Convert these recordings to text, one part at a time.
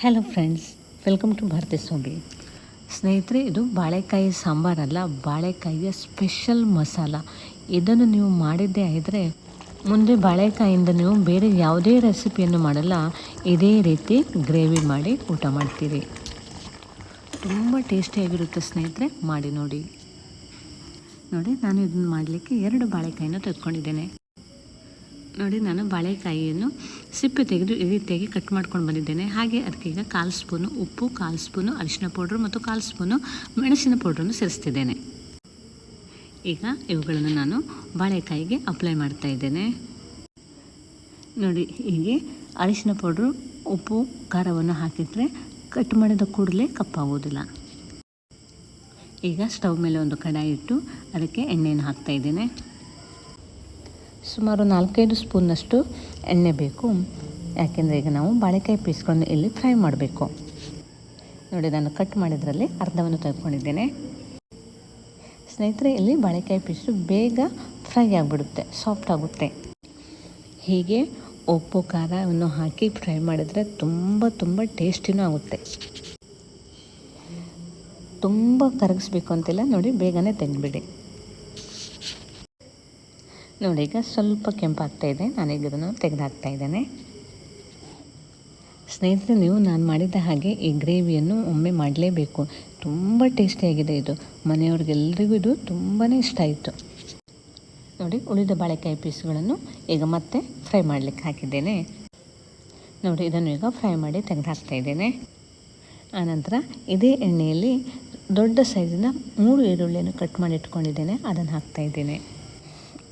Hello friends welcome to Bharathi Swami ಸ್ನೇಹಿತರೆ, ಇದು ಬಾಳೆಕಾಯಿ ಸಾಂಬಾರಲ್ಲ, ಬಾಳೆಕಾಯಿಯ ಸ್ಪೆಷಲ್ ಮಸಾಲ. ಇದನ್ನು ನೀವು ಮಾಡಿದ್ದೇ ಆದರೆ ಮುಂದೆ ಬಾಳೆಕಾಯಿಂದ ನೀವು ಬೇರೆ ಯಾವುದೇ ರೆಸಿಪಿಯನ್ನು ಮಾಡಲ್ಲ, ಇದೇ ರೀತಿ ಗ್ರೇವಿ ಮಾಡಿ ಊಟ ಮಾಡ್ತೀರಿ. ತುಂಬ ಟೇಸ್ಟಿಯಾಗಿರುತ್ತೆ ಸ್ನೇಹಿತರೆ, ಮಾಡಿ ನೋಡಿ. ನೋಡಿ, ನಾನು ಇದನ್ನು ಮಾಡಲಿಕ್ಕೆ ಎರಡು ಬಾಳೆಕಾಯಿನ ತೆಗೆದುಕೊಂಡಿದ್ದೇನೆ ನೋಡಿ, ನಾನು ಬಾಳೆಕಾಯಿಯನ್ನು ಸಿಪ್ಪೆ ತೆಗೆದು ಈ ರೀತಿಯಾಗಿ ಕಟ್ ಮಾಡ್ಕೊಂಡು ಬಂದಿದ್ದೇನೆ. ಹಾಗೆ ಅದಕ್ಕೆ ಈಗ ಕಾಲು ಸ್ಪೂನು ಉಪ್ಪು, ಕಾಲು ಸ್ಪೂನು ಅರಿಶಿನ ಪೌಡ್ರು ಮತ್ತು ಕಾಲು ಸ್ಪೂನು ಮೆಣಸಿನ ಪೌಡ್ರನ್ನು ಸೇರಿಸ್ತಿದ್ದೇನೆ. ಈಗ ಇವುಗಳನ್ನು ನಾನು ಬಾಳೆಕಾಯಿಗೆ ಅಪ್ಲೈ ಮಾಡ್ತಾ ಇದ್ದೇನೆ. ನೋಡಿ, ಹೀಗೆ ಅರಿಶಿನ ಪೌಡ್ರು, ಉಪ್ಪು, ಖಾರವನ್ನು ಹಾಕಿದರೆ ಕಟ್ ಮಾಡಿದ ಕೂಡಲೇ ಕಪ್ಪಾಗೋದಿಲ್ಲ ಈಗ ಸ್ಟವ್ ಮೇಲೆ ಒಂದು ಕಡಾಯಿ ಇಟ್ಟು ಅದಕ್ಕೆ ಎಣ್ಣೆಯನ್ನು ಹಾಕ್ತಾ ಇದ್ದೇನೆ. ಸುಮಾರು ನಾಲ್ಕೈದು ಸ್ಪೂನ್ನಷ್ಟು ಎಣ್ಣೆ ಬೇಕು. ಯಾಕೆಂದರೆ ಈಗ ನಾವು ಬಾಳೆಕಾಯಿ ಪೀಸ್ಗಳನ್ನು ಇಲ್ಲಿ ಫ್ರೈ ಮಾಡಬೇಕು. ನೋಡಿ, ನಾನು ಕಟ್ ಮಾಡಿದ್ರಲ್ಲಿ ಅರ್ಧವನ್ನು ತೆಗೆದುಕೊಂಡಿದ್ದೇನೆ. ಸ್ನೇಹಿತರೆ, ಇಲ್ಲಿ ಬಾಳೆಕಾಯಿ ಪೀಸು ಬೇಗ ಫ್ರೈ ಆಗಿಬಿಡುತ್ತೆ, ಸಾಫ್ಟ್ ಆಗುತ್ತೆ. ಹೀಗೆ ಉಪ್ಪು ಖಾರವನ್ನು ಹಾಕಿ ಫ್ರೈ ಮಾಡಿದರೆ ತುಂಬ ತುಂಬ ಟೇಸ್ಟಿನೂ ಆಗುತ್ತೆ. ತುಂಬ ಕರಗಿಸ್ಬೇಕು ಅಂತೆಲ್ಲ, ನೋಡಿ, ಬೇಗನೆ ತೆಗೆದುಬಿಡಿ. ನೋಡಿ, ಈಗ ಸ್ವಲ್ಪ ಕೆಂಪಾಗ್ತಾ ಇದೆ. ನಾನೀಗ ಇದನ್ನು ತೆಗೆದಾಕ್ತಾ ಇದ್ದೇನೆ. ಸ್ನೇಹಿತರೆ, ನೀವು ನಾನು ಮಾಡಿದ ಹಾಗೆ ಈ ಗ್ರೇವಿಯನ್ನು ಒಮ್ಮೆ ಮಾಡಲೇಬೇಕು. ತುಂಬ ಟೇಸ್ಟಿಯಾಗಿದೆ ಇದು. ಮನೆಯವ್ರಿಗೆಲ್ಲರಿಗೂ ಇದು ತುಂಬಾ ಇಷ್ಟ ಆಯಿತು. ನೋಡಿ, ಉಳಿದ ಬಾಳೆಕಾಯಿ ಪೀಸ್ಗಳನ್ನು ಈಗ ಮತ್ತೆ ಫ್ರೈ ಮಾಡಲಿಕ್ಕೆ ಹಾಕಿದ್ದೇನೆ. ನೋಡಿ, ಇದನ್ನು ಈಗ ಫ್ರೈ ಮಾಡಿ ತೆಗೆದು ಇದ್ದೇನೆ. ಆನಂತರ ಇದೇ ಎಣ್ಣೆಯಲ್ಲಿ ದೊಡ್ಡ ಸೈಜಿನ ಮೂರು ಈರುಳ್ಳಿಯನ್ನು ಕಟ್ ಮಾಡಿ ಇಟ್ಕೊಂಡಿದ್ದೇನೆ. ಅದನ್ನು ಹಾಕ್ತಾ ಇದ್ದೇನೆ.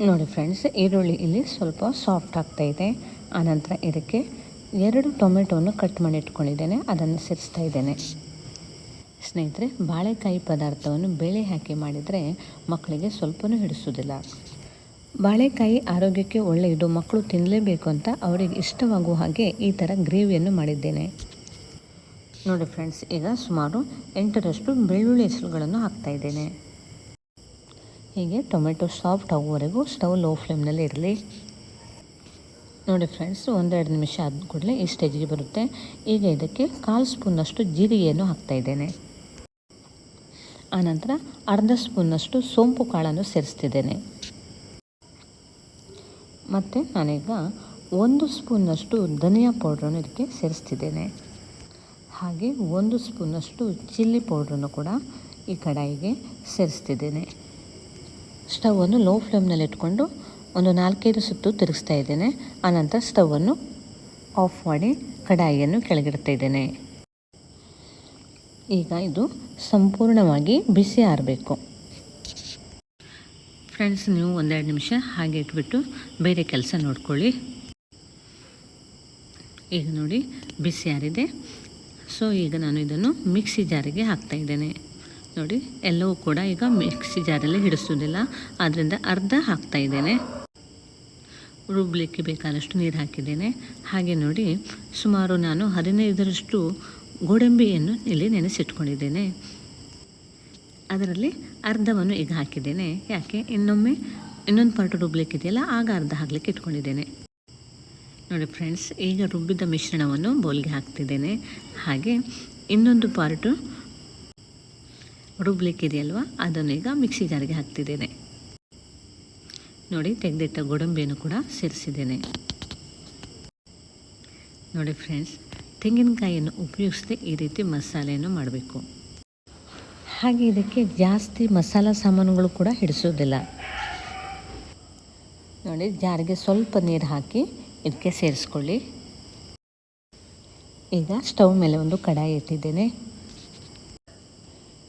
ನೋಡಿ ಫ್ರೆಂಡ್ಸ್ ಈರುಳ್ಳಿ ಇಲ್ಲಿ ಸ್ವಲ್ಪ ಸಾಫ್ಟ್ ಆಗ್ತಾ ಇದೆ. ಆನಂತರ ಇದಕ್ಕೆ ಎರಡು ಟೊಮೆಟೊವನ್ನು ಕಟ್ ಮಾಡಿ ಇಟ್ಕೊಂಡಿದ್ದೇನೆ. ಅದನ್ನು ಸೇರಿಸ್ತಾ ಇದ್ದೇನೆ. ಸ್ನೇಹಿತರೆ, ಬಾಳೆಕಾಯಿ ಪದಾರ್ಥವನ್ನು ಬೇಳೆ ಹಾಕಿ ಮಾಡಿದರೆ ಮಕ್ಕಳಿಗೆ ಸ್ವಲ್ಪನೂ ಹಿಡಿಸೋದಿಲ್ಲ ಬಾಳೆಕಾಯಿ ಆರೋಗ್ಯಕ್ಕೆ ಒಳ್ಳೆಯದು ಮಕ್ಕಳು ತಿನ್ನಲೇಬೇಕು ಅಂತ ಅವರಿಗೆ ಇಷ್ಟವಾಗುವ ಹಾಗೆ ಈ ಥರ ಗ್ರೇವಿಯನ್ನು ಮಾಡಿದ್ದೇನೆ. ನೋಡಿ ಫ್ರೆಂಡ್ಸ್ ಈಗ ಸುಮಾರು ಎಂಟರಷ್ಟು ಬೆಳ್ಳುಳ್ಳಿ ಹೆಸರುಗಳನ್ನು ಹಾಕ್ತಾ ಇದ್ದೇನೆ. ಹೀಗೆ ಟೊಮೆಟೊ ಸಾಫ್ಟ್ ಆಗುವವರೆಗೂ ಸ್ಟವ್ ಲೋ ಫ್ಲೇಮ್ನಲ್ಲಿ ಇರಲಿ ನೋಡಿ ಫ್ರೆಂಡ್ಸ್, ಒಂದೆರಡು ನಿಮಿಷ ಆದ ಕೂಡಲೇ ಈ ಸ್ಟೇಜಿಗೆ ಬರುತ್ತೆ. ಈಗ ಇದಕ್ಕೆ ಕಾಲು ಸ್ಪೂನಷ್ಟು ಜೀರಿಗೆಯನ್ನು ಹಾಕ್ತಾ ಇದ್ದೇನೆ. ಆನಂತರ ಅರ್ಧ ಸ್ಪೂನಷ್ಟು ಸೋಂಪು ಕಾಳನ್ನು ಸೇರಿಸ್ತಿದ್ದೇನೆ. ಮತ್ತು ನಾನೀಗ ಒಂದು ಸ್ಪೂನಷ್ಟು ಧನಿಯಾ ಪೌಡ್ರನ್ನು ಇದಕ್ಕೆ ಸೇರಿಸ್ತಿದ್ದೇನೆ. ಹಾಗೆ ಒಂದು ಸ್ಪೂನಷ್ಟು ಚಿಲ್ಲಿ ಪೌಡ್ರನ್ನು ಕೂಡ ಈ ಕಡಾಯಿಗೆ ಸೇರಿಸ್ತಿದ್ದೇನೆ. ಸ್ಟವನ್ನು ಲೋ ಫ್ಲೇಮ್ನಲ್ಲಿ ಇಟ್ಕೊಂಡು ಒಂದು ನಾಲ್ಕೈದು ಸುತ್ತು ತಿರುಗಿಸ್ತಾ ಇದ್ದೇನೆ. ಆನಂತರ ಸ್ಟವನ್ನು ಆಫ್ ಮಾಡಿ ಕಡಾಯಿಯನ್ನು ಕೆಳಗಿಡ್ತಾ ಇದ್ದೇನೆ. ಈಗ ಇದು ಸಂಪೂರ್ಣವಾಗಿ ಬಿಸಿ ಆರಬೇಕು. ಫ್ರೆಂಡ್ಸ್, ನೀವು ಒಂದೆರಡು ನಿಮಿಷ ಹಾಗೆ ಇಟ್ಬಿಟ್ಟು ಬೇರೆ ಕೆಲಸ ನೋಡ್ಕೊಳ್ಳಿ. ಈಗ ನೋಡಿ, ಬಿಸಿ ಆರಿದೆ. ಸೊ, ಈಗ ನಾನು ಇದನ್ನು ಮಿಕ್ಸಿ ಜಾರಿಗೆ ಹಾಕ್ತಾ ಇದ್ದೇನೆ. ನೋಡಿ, ಎಲ್ಲವೂ ಕೂಡ ಈಗ ಮಿಕ್ಸಿ ಜಾರಲ್ಲಿ ಹಿಡಿಸೋದಿಲ್ಲ. ಆದ್ದರಿಂದ ಅರ್ಧ ಹಾಕ್ತಾ ಇದ್ದೇನೆ. ರುಬ್ಲಿಕ್ಕೆ ಬೇಕಾದಷ್ಟು ನೀರು ಹಾಕಿದ್ದೇನೆ. ಹಾಗೆ ನೋಡಿ, ಸುಮಾರು ನಾನು ಹದಿನೈದರಷ್ಟು ಗೋಡಂಬಿಯನ್ನು ಇಲ್ಲಿ ನೆನೆಸಿಟ್ಕೊಂಡಿದ್ದೇನೆ. ಅದರಲ್ಲಿ ಅರ್ಧವನ್ನು ಈಗ ಹಾಕಿದ್ದೇನೆ. ಯಾಕೆ? ಇನ್ನೊಮ್ಮೆ ಇನ್ನೊಂದು ಪಾರ್ಟ್ ರುಬ್ಲಿಕ್ಕಿದೆಯಲ್ಲ, ಆಗ ಅರ್ಧ ಹಾಕಲಿಕ್ಕೆ ಇಟ್ಕೊಂಡಿದ್ದೇನೆ. ನೋಡಿ ಫ್ರೆಂಡ್ಸ್, ಈಗ ರುಬ್ಬಿದ ಮಿಶ್ರಣವನ್ನು ಬೌಲ್ಗೆ ಹಾಕ್ತಿದ್ದೇನೆ. ಹಾಗೆ ಇನ್ನೊಂದು ಪಾರ್ಟು ರುಬ್ಲಿಕ್ಕಿದೆಯಲ್ವ? ಅದನ್ನು ಈಗ ಮಿಕ್ಸಿ ಜಾರಿಗೆ ಹಾಕ್ತಿದ್ದೇನೆ. ನೋಡಿ, ತೆಗೆದಿಟ್ಟ ಗೋಡಂಬಿಯನ್ನು ಕೂಡ ಸೇರಿಸಿದ್ದೇನೆ. ನೋಡಿ ಫ್ರೆಂಡ್ಸ್ ತೆಂಗಿನಕಾಯಿಯನ್ನು ಉಪಯೋಗಿಸದೆ ಈ ರೀತಿ ಮಸಾಲೆಯನ್ನು ಮಾಡಬೇಕು. ಹಾಗೆ ಇದಕ್ಕೆ ಜಾಸ್ತಿ ಮಸಾಲ ಸಾಮಾನುಗಳು ಕೂಡ ಹಿಡಿಸೋದಿಲ್ಲ ನೋಡಿ, ಜಾರಿಗೆ ಸ್ವಲ್ಪ ನೀರು ಹಾಕಿ ಇದಕ್ಕೆ ಸೇರಿಸ್ಕೊಳ್ಳಿ. ಈಗ ಸ್ಟವ್ ಮೇಲೆ ಒಂದು ಕಡಾಯಿ ಇಟ್ಟಿದ್ದೇನೆ.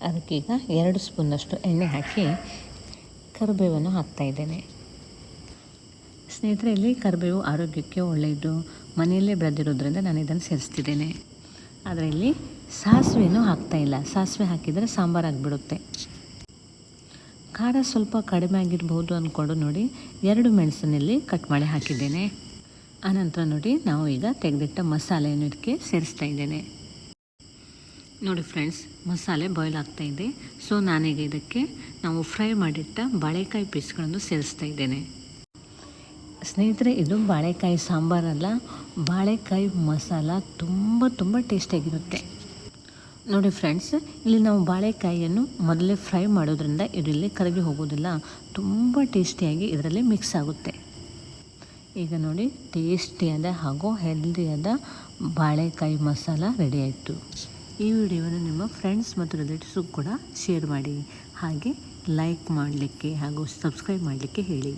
ಅದಕ್ಕೀಗ ಎರಡು ಸ್ಪೂನಷ್ಟು ಎಣ್ಣೆ ಹಾಕಿ ಕರಿಬೇವನ್ನು ಹಾಕ್ತಾಯಿದ್ದೇನೆ ಸ್ನೇಹಿತರೆ, ಇಲ್ಲಿ ಕರಿಬೇವು ಆರೋಗ್ಯಕ್ಕೆ ಒಳ್ಳೆಯದು. ಮನೆಯಲ್ಲೇ ಬೆಳೆದಿರೋದ್ರಿಂದ ನಾನು ಇದನ್ನು ಸೇರಿಸ್ತಿದ್ದೇನೆ. ಆದರೆ ಇಲ್ಲಿ ಸಾಸಿವೆನೂ ಹಾಕ್ತಾ ಇಲ್ಲ. ಸಾಸಿವೆ ಹಾಕಿದರೆ ಸಾಂಬಾರು ಆಗಿಬಿಡುತ್ತೆ. ಖಾರ ಸ್ವಲ್ಪ ಕಡಿಮೆ ಆಗಿರ್ಬೋದು ಅಂದ್ಕೊಂಡು ನೋಡಿ, ಎರಡು ಮೆಣಸಿನಲ್ಲಿ ಕಟ್ ಮಾಡಿ ಹಾಕಿದ್ದೇನೆ. ಆನಂತರ ನೋಡಿ, ನಾವು ಈಗ ತೆಗೆದಿಟ್ಟ ಮಸಾಲೆಯನ್ನು ಇದಕ್ಕೆ ಸೇರಿಸ್ತಾ ಇದ್ದೇನೆ. ನೋಡಿ ಫ್ರೆಂಡ್ಸ್, ಮಸಾಲೆ ಬಾಯ್ಲ್ ಆಗ್ತಾ ಇದೆ. ಸೊ ನಾನೀಗ ಇದಕ್ಕೆ ನಾವು ಫ್ರೈ ಮಾಡಿಟ್ಟ ಬಾಳೆಕಾಯಿ ಪೀಸ್ಗಳನ್ನು ಸೇರಿಸ್ತಾ ಇದ್ದೇನೆ. ಸ್ನೇಹಿತರೆ, ಇದು ಬಾಳೆಕಾಯಿ ಸಾಂಬಾರಲ್ಲ ಬಾಳೆಕಾಯಿ ಮಸಾಲ ತುಂಬ ತುಂಬ ಟೇಸ್ಟಿಯಾಗಿರುತ್ತೆ ನೋಡಿ ಫ್ರೆಂಡ್ಸ್, ಇಲ್ಲಿ ನಾವು ಬಾಳೆಕಾಯಿಯನ್ನು ಮೊದಲೇ ಫ್ರೈ ಮಾಡೋದ್ರಿಂದ ಇದರಲ್ಲಿ ಕರಗಿ ಹೋಗೋದಿಲ್ಲ, ತುಂಬ ಟೇಸ್ಟಿಯಾಗಿ ಇದರಲ್ಲಿ ಮಿಕ್ಸ್ ಆಗುತ್ತೆ. ಈಗ ನೋಡಿ, ಟೇಸ್ಟಿಯಾದ ಹಾಗೂ ಹೆಲ್ದಿಯಾದ ಬಾಳೆಕಾಯಿ ಮಸಾಲ ರೆಡಿ ಆಯಿತು. ಈ ವಿಡಿಯೋವನ್ನು ನಿಮ್ಮ ಫ್ರೆಂಡ್ಸ್ ಮತ್ತು ರಿಲೇಟಿವ್ಸ್ಗೂ ಕೂಡ ಶೇರ್ ಮಾಡಿ. ಹಾಗೆ ಲೈಕ್ ಮಾಡಲಿಕ್ಕೆ ಹಾಗೂ ಸಬ್ಸ್ಕ್ರೈಬ್ ಮಾಡಲಿಕ್ಕೆ ಹೇಳಿ.